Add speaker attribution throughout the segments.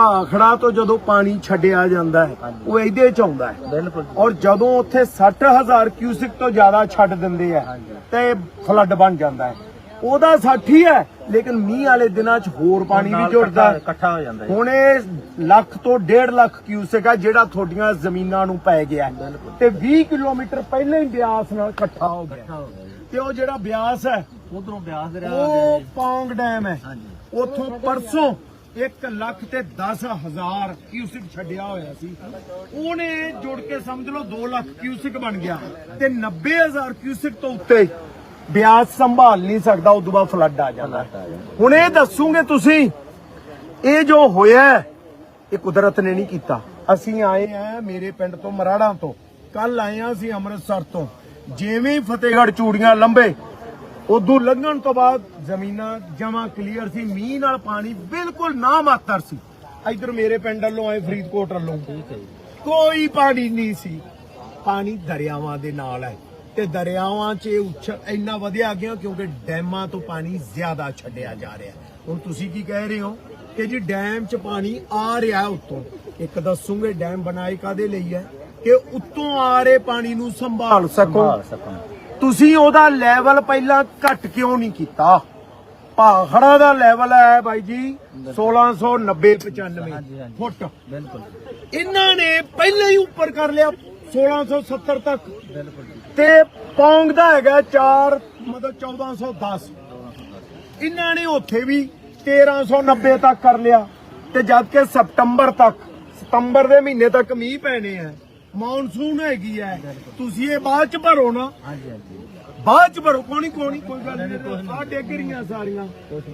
Speaker 1: ਭਾਖੜਾ ਤੋਂ ਜਦੋਂ ਪਾਣੀ ਛੱਡਿਆ ਜਾਂਦਾ ਹੈ ਉਹ ਇਹਦੇ ਚ ਆਉਂਦਾ ਹੈ।
Speaker 2: ਬਿਲਕੁਲ
Speaker 1: ਔਰ ਜਦੋਂ ਉੱਥੇ 60000 ਕਿਊਸਿਕ ਤੋਂ ਜ਼ਿਆਦਾ ਛੱਡ ਦਿੰਦੇ ਆ ਤੇ ਫਲੱਡ ਬਣ ਜਾਂਦਾ ਹੈ। ਉਹਦਾ 60 ਹੀ ਹੈ ਲੇਕਿਨ ਮੀਂਹ ਵਾਲੇ ਦਿਨਾਂ 'ਚ ਹੋਰ ਪਾਣੀ ਵੀ ਜੁੜਦਾ ਹੈ।
Speaker 2: ਇਕੱਠਾ ਹੋ ਜਾਂਦਾ ਹੈ।
Speaker 1: ਹੁਣ ਇਹ ਲੱਖ ਤੋਂ 1.5 ਲੱਖ ਕਿਊਸਿਕ ਆ ਜਿਹੜਾ ਤੁਹਾਡੀਆਂ ਜ਼ਮੀਨਾਂ ਨੂੰ ਪੈ ਗਿਆ ਹੈ। ਤੇ 20 ਕਿਲੋਮੀਟਰ ਪਹਿਲਾਂ ਹੀ ਬਿਆਸ ਨਾਲ ਇਕੱਠਾ ਹੋ ਗਿਆ। ਤੇ ਉਹ ਜਿਹੜਾ ਬਿਆਸ ਹੈ
Speaker 2: ਉਧਰੋਂ ਬਿਆਸ ਦੇ
Speaker 1: ਉਹ ਪੌਂਗ ਡੈਮ ਹੈ। ਉਥੋਂ ਪਰਸੋਂ 1 ਲੱਖ ਤੇ 10 ਹਜ਼ਾਰ ਕਿਊਸਿਕ ਛੱਡਿਆ ਹੋਇਆ ਸੀ। ਉਹਨੇ ਜੁੜ ਕੇ ਸਮਝ ਲਓ 2 ਲੱਖ ਕਿਊਸਿਕ ਬਣ ਗਿਆ ਤੇ 90 ਹਜ਼ਾਰ ਕਿਊਸਿਕ ਤੋਂ ਉੱਤੇ ਬਿਆਸ ਸੰਭਾਲ ਨਹੀਂ ਸਕਦਾ ਉਦੋਂ ਬਾਅਦ ਫਲੱਡ ਆ ਜਾਂਦਾ। ਹੁਣ ਇਹ ਦੱਸੂਗੇ ਤੁਸੀਂ ਇਹ ਜੋ ਹੋਇਆ ਇਹ ਕੁਦਰਤ ਨੇ ਨਹੀਂ ਕੀਤਾ। ਅਸੀਂ ਆਏ ਆ ਮੇਰੇ ਪਿੰਡ ਤੋਂ ਮਰਾੜਾਂ ਤੋਂ। ਕੱਲ ਆਏ ਆ ਅਸੀਂ ਅੰਮ੍ਰਿਤਸਰ ਤੋਂ। ਜਿਵੇਂ ਫਤਿਹਗੜ੍ਹ ਚੂੜੀਆਂ ਲੰਬੇ ਉਦੋਂ ਲੰਘਣ ਤੋਂ ਬਾਅਦ ਜ਼ਮੀਨਾਂ ਜਮਾ ਕਲੀਅਰ ਸੀ, ਮੀਂਹ ਨਾਲ ਪਾਣੀ ਬਿਲਕੁਲ ਨਾ ਮਾਤਰ ਸੀ। ਇਧਰ ਮੇਰੇ ਪਿੰਡ ਵੱਲੋਂ ਆਏ, ਫਰੀਦਕੋਟ ਵੱਲੋਂ। ਕੋਈ ਪਾਣੀ ਨਹੀਂ ਸੀ। ਪਾਣੀ ਦਰਿਆਵਾਂ ਦੇ ਨਾਲ ਹੈ ਤੇ ਦਰਿਆਵਾਂ 'ਚ ਉੱਛ ਇੰਨਾ ਵਧਿਆ ਗਿਆ ਕਿਉਂਕਿ ਡੈਮਾਂ ਤੋਂ ਪਾਣੀ ਜ਼ਿਆਦਾ ਛੱਡਿਆ ਜਾ ਰਿਹਾ ਹੁਣ ਤੁਸੀਂ ਕੀ ਕਹਿ ਰਹੇ ਹੋ ਕਿ ਜੀ ਡੈਮ 'ਚ ਪਾਣੀ ਆ ਰਿਹਾ ਉੱਤੋਂ? ਇੱਕ ਦੱਸੂਗੇ, ਡੈਮ ਬਣਾਏ ਕਾਦੇ ਲਈ ਹੈ? ਕਿ ਉੱਤੋਂ ਆ ਰਹੇ ਪਾਣੀ ਨੂੰ ਸੰਭਾਲ ਸਕੋ। ਤੁਸੀਂ ਉਹਦਾ ਲੈਵਲ ਪਹਿਲਾਂ ਘੱਟ ਕਿਉਂ ਨਹੀਂ ਕੀਤਾ? ਭਾਖੜਾ ਦਾ ਲੈਵਲ ਹੈ ਬਾਈ ਜੀ 1690 95
Speaker 2: ਹਾਂਜੀ, ਹਾਂਜੀ।
Speaker 1: ਫੁੱਟ।
Speaker 2: ਬਿਲਕੁਲ।
Speaker 1: ਇਹਨਾਂ ਨੇ ਪਹਿਲਾਂ ਹੀ ਉੱਪਰ ਕਰ ਲਿਆ 1670 ਤੱਕ।
Speaker 2: ਬਿਲਕੁਲ
Speaker 1: ਤੇ ਪੌਂਗ ਦਾ ਹੈਗਾ 4 ਮਤਲਬ 1410 ਇਹਨਾਂ ਨੇ ਉੱਥੇ ਵੀ 1390 ਤੱਕ ਕਰ ਲਿਆ। ਤੇ ਜਦ ਕਿ ਸਤੰਬਰ ਤੱਕ ਸਤੰਬਰ ਦੇ ਮਹੀਨੇ ਤੱਕ ਮੀਂਹ ਪੈਣੇ ਆ। ਮੌਨਸੂਨ ਹੈਗੀ ਹੈ ਤੁਸੀਂ ਇਹ ਬਾਅਦ ਚ ਭਰੋ ਨਾ।
Speaker 2: ਹਾਂਜੀ ਹਾਂਜੀ
Speaker 1: ਬਾਅਦ ਚ ਭਰੋ। ਕੋਣੀ ਕੋਣੀ ਕੋਈ ਗੱਲ ਨਹੀਂ ਆ ਡਿੱਗ ਰਹੀਆਂ ਸਾਰੀਆਂ।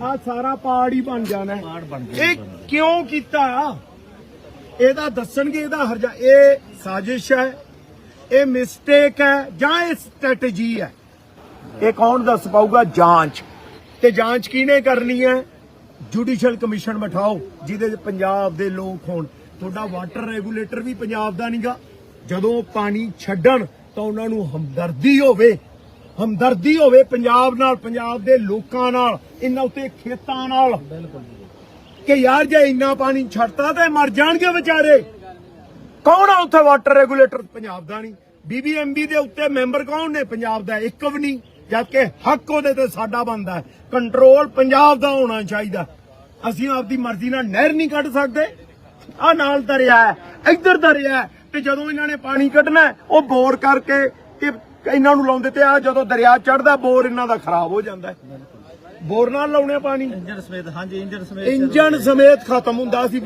Speaker 1: ਆ ਸਾਰਾ ਪਹਾੜ ਹੀ ਬਣ ਜਾਣਾ ਇਹ ਕਿਉਂ ਕੀਤਾ? ਇਹਦਾ ਦੱਸਣਗੇ ਇਹਦਾ ਹਰਜਾ। ਇਹ ਸਾਜ਼ਿਸ਼ ਹੈ ਇਹ ਮਿਸਟੇਕ ਹੈ ਜਾਂ ਇਹ ਸਟ੍ਰੈਟਜੀ ਹੈ ਇਹ ਕੌਣ ਦੱਸ ਪਾਊਗਾ? ਜਾਂਚ। ਤੇ ਜਾਂਚ ਕਿਹਨੇ ਕਰਨੀ ਹੈ ਜੁਡੀਸ਼ੀਅਲ ਕਮਿਸ਼ਨ ਬਿਠਾਓ ਜਿਹਦੇ ਪੰਜਾਬ ਦੇ ਲੋਕ ਹੋਣ। ਤੁਹਾਡਾ ਵਾਟਰ ਰੈਗੂਲੇਟਰ ਵੀ ਪੰਜਾਬ ਦਾ ਨਹੀਂਗਾ ਜਦੋਂ ਪਾਣੀ ਛੱਡਣ ਤਾਂ ਉਹਨਾਂ ਨੂੰ ਹਮਦਰਦੀ ਹੋਵੇ ਹਮਦਰਦੀ ਹੋਵੇ ਪੰਜਾਬ ਨਾਲ ਪੰਜਾਬ ਦੇ ਲੋਕਾਂ ਨਾਲ ਇਹਨਾਂ ਉੱਤੇ ਖੇਤਾਂ ਨਾਲ। ਕਿ ਯਾਰ ਜੇ ਇੰਨਾ ਪਾਣੀ ਛੱਡਤਾ ਤੇ ਮਰ ਜਾਣਗੇ ਵਿਚਾਰੇ। ਕੌਣ ਆ ਉੱਥੇ ਵਾਟਰ ਰੈਗੂਲੇਟਰ ਪੰਜਾਬ ਦਾ ਨਹੀਂ। ਬੀਬੀਐਮਬੀ ਦੇ ਉੱਤੇ ਮੈਂਬਰ ਕੌਣ ਨੇ? ਪੰਜਾਬ ਦਾ ਇੱਕ ਵੀ ਨਹੀਂ। ਜਦ ਕਿ ਹੱਕ ਉਹਦੇ ਤੇ ਸਾਡਾ ਬਣਦਾ ਹੈ। ਕੰਟਰੋਲ ਪੰਜਾਬ ਦਾ ਹੋਣਾ ਚਾਹੀਦਾ। ਅਸੀਂ ਆਪਦੀ ਮਰਜ਼ੀ ਨਾਲ ਨਹਿਰ ਨਹੀਂ ਕੱਢ ਸਕਦੇ। ਆ ਨਾਲ ਦਰਿਆ ਹੈ। ਇੱਧਰ ਦਰਿਆ ਹੈ। ਤੇ ਜਦੋਂ ਇਹਨਾਂ ਨੇ ਪਾਣੀ ਕੱਢਣਾ ਉਹ ਬੋਰ ਕਰਕੇ ਤੇ ਇਹਨਾਂ ਨੂੰ ਲਾਉਂਦੇ ਤੇ ਆ ਜਦੋਂ ਦਰਿਆ ਚੜਦਾ ਬੋਰ ਇਹਨਾਂ ਦਾ ਖਰਾਬ ਹੋ ਜਾਂਦਾ ਬੋਰ ਨਾਲ ਲਾਉਣੇ ਪਾਣੀ।
Speaker 2: ਇੰਜਨ ਸਮੇਤ ਹਾਂਜੀ ਇੰਜਨ ਸਮੇਤ
Speaker 1: ਇੰਜਨ ਸਮੇਤ ਖਤਮ ਹੁੰਦਾ ਸੀ